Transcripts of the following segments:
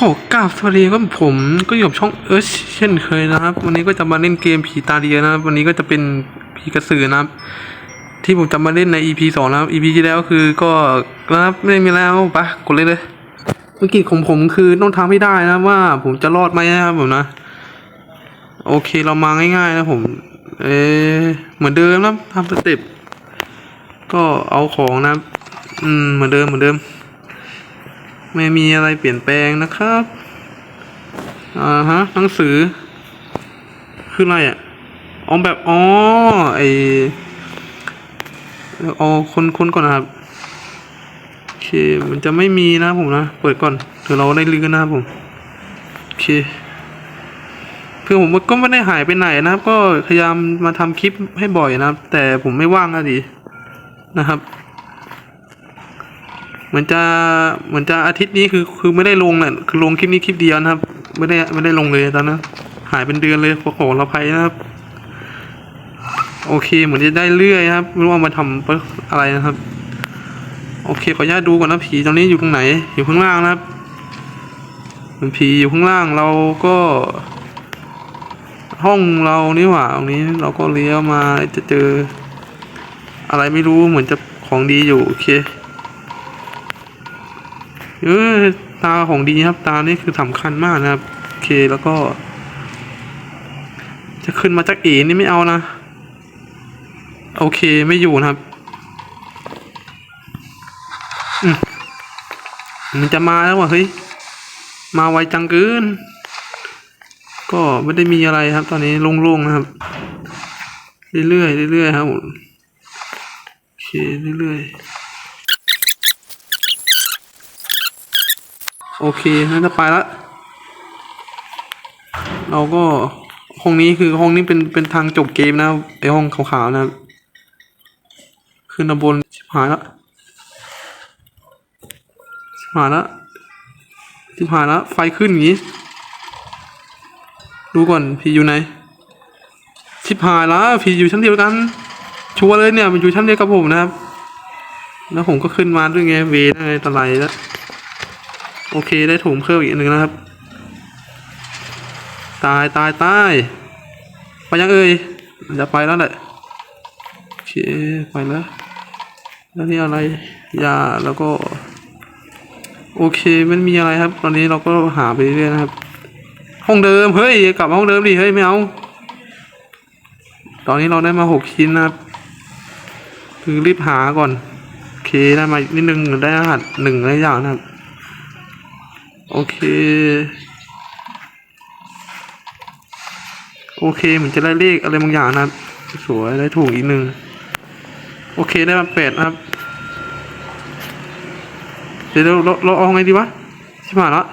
ขอกราบสวัสดีครับผมก็อยู่กับช่องเอิร์ชเช่นเคยนะครับ วันนี้ก็จะมาเล่นเกมผีตาเดียนะครับ วันนี้ก็จะเป็นผีกระสือนะครับ ที่ผมจะมาเล่นใน EP สองนะครับ EP ที่แล้วคือก็นะครับไม่มีแล้วปะกดเลยเลยเมื่อกี้ของผมคือต้องทำให้ได้นะว่า ผมจะรอดไหมนะครับผมนะ โอเคเรามาง่าย ๆ นะผม เออเหมือนเดิมนะทำสเต็ปก็เอาของนะ อืมเหมือนเดิมเหมือนเดิม ไม่มีอะไรเปลี่ยนแปลงนะครับ อ่าฮะ หนังสือ คืออะไรอะอ๋อแบบอ๋อไออ๋อคนคนก่อนนะครับ โอเค มันจะไม่มีนะผมนะ เปิดก่อนเดี๋ยวเราได้ลือนนะครับผม โอเคเพื่อผมก็ไม่ได้หายไปไหนนะครับ ก็พยายามมาทำคลิปให้บ่อยนะครับ แต่ผมไม่ว่างอะดินะครับ เหมือนจะเหมือนจะอาทิตย์นี้คือคือไม่ได้ลงแหละคือลงคลิปนี้คลิปเดียวนะครับ ไม่ได้ไม่ได้ลงเลยตอนนั้นหายเป็นเดือนเลยขอขอเราภัยนะครับ โอเคเหมือนจะได้เรื่อยนะครับไม่รู้ว่ามาทำออะไรนะครับ โอเคขออนุญาตดูก่อนนะผีตอนนี้อยู่ตรงไหน อยู่ข้างล่างนะครับมันผีอยู่ข้างล่างเราก็ ห้องเรานี่หว่าตรงนี้เราก็เลี้ยวมาจะเจอ อะไรไม่รู้เหมือนจะของดีอยู่โอเค เออตาของดีครับ ตานี่คือสำคัญมากนะครับ โอเคแล้วก็ จะขึ้นมาจากเอนี่ไม่เอานะ โอเคไม่อยู่นะครับมันจะมาแล้วว่ะเฮ้ย มาไวจังเกิน ก็ไม่ได้มีอะไรครับ ตอนนี้โล่งๆนะครับ เรื่อยๆเรื่อยๆครับโอเคเรื่อยๆ โอเคงั้นจะไปละเราก็ห้องนี้คือห้องนี้เป็นเป็นทางจบเกมนะไอห้องขาวๆนะครับขึ้นมาบนชิบหายละชิบหายละชิบหายละไฟขึ้นอย่างงี้ดูก่อนผีอยู่ไหนชิบหายละผีอยู่ชั้นเดียวกัน ชัวร์เลยเนี่ยมันอยู่ชั้นเดียวกับผมนะครับ แล้วผมก็ขึ้นมาด้วยไงเวรอะไรตะไลแล้ว โอเคได้ถุงเพิ่มอีกหนึ่งนะครับ ตายตายตายไปยังเอ่ยจะไปแล้วแหละโอเคไปแล้วแล้วนี่อะไรยาแล้วก็ โอเคมันมีอะไรครับ ตอนนี้เราก็หาไปเรื่อยนะครับ ห้องเดิมเฮ้ยกลับห้องเดิมดิเฮ้ยไม่เอาตอนนี้เราได้มาหกชิ้นนะครับ คือรีบหาก่อนโอเคได้มาอีกนิดนึงได้รหัสหนึ่งอะไรอย่างนะครับ โอเค โอเคเหมือนจะได้เลขอะไรบางอย่างนะสวยได้ถูกอีกหนึ่งโอเคได้มาแปดนะครับ เดี๋ยวเราเราเราเอาไงดีวะชิบหายละ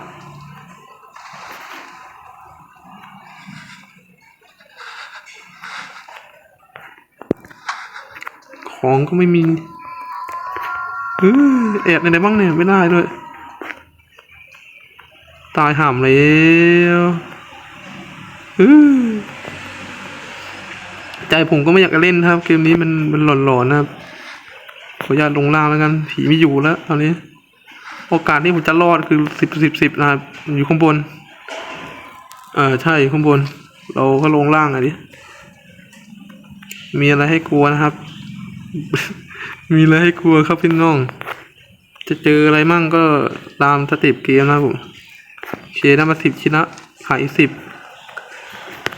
ของก็ไม่มีเออแอบในไหนบ้างเนี่ย ไม่ได้ด้วย ตายห่ำแล้วใจผมก็ไม่อยากจะเล่นครับ เกมนี้มันมันหลอนๆนะครับ ขออนุญาตลงล่างแล้วกัน ผีไม่อยู่แล้วตอนนี้ โอกาสที่ผมจะรอดคือสิบสิบสิบนะครับ อยู่ข้างบน เออใช่อยู่ข้างบน เราก็ลงล่างอะดิ มีอะไรให้กลัวนะครับ มีอะไรให้กลัวครับพี่น้อง จะเจออะไรมั่งก็ตามสเต็ปเกมนะผม เคได้มาสิบชิ้นละขายอีกสิบ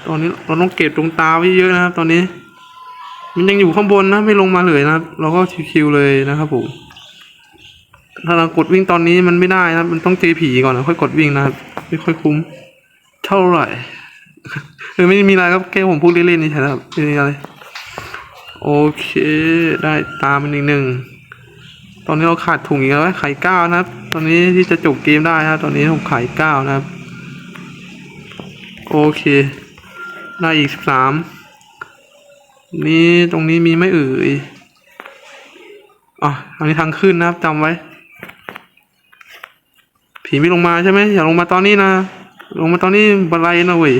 ตอนนี้เราต้องเก็บตรงตาไว้เยอะนะครับ ตอนนี้ มันยังอยู่ข้างบนนะ ไม่ลงมาเลยนะครับเราก็คิวๆเลยนะครับผมถ้าเรากดวิ่งตอนนี้มันไม่ได้นะมันต้องเจอผีก่อนนะค่อยกดวิ่งนะครับไม่ค่อยคุ้ม เท่าไหร่เออไม่มีอะไรครับแค่ผมพูดเล่นๆนี่ใช่ครับไม่มีอะไรโอเค ได้ตามมันอีกหนึ่ง ตอนนี้เราขาดถุงอีกแล้วไข่เก้านะครับ ตอนนี้ที่จะจบเกมได้นะครับตอนนี้ผมขายเก้านะครับ โอเค ได้อีกสิบสามนี่ตรงนี้มีไม่เอ่ยอะอันนี้ทางขึ้นนะครับจำไว้ ผีไม่ลงมาใช่ไหมอย่าลงมาตอนนี้นะ ลงมาตอนนี้บันไลนะเว้ย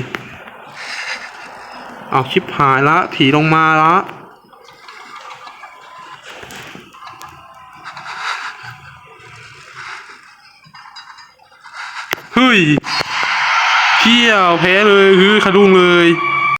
เอาชิบหายละ ผีลงมาละ เฮ้ยเที่ยวแพ้เลยคือขะดุงเลย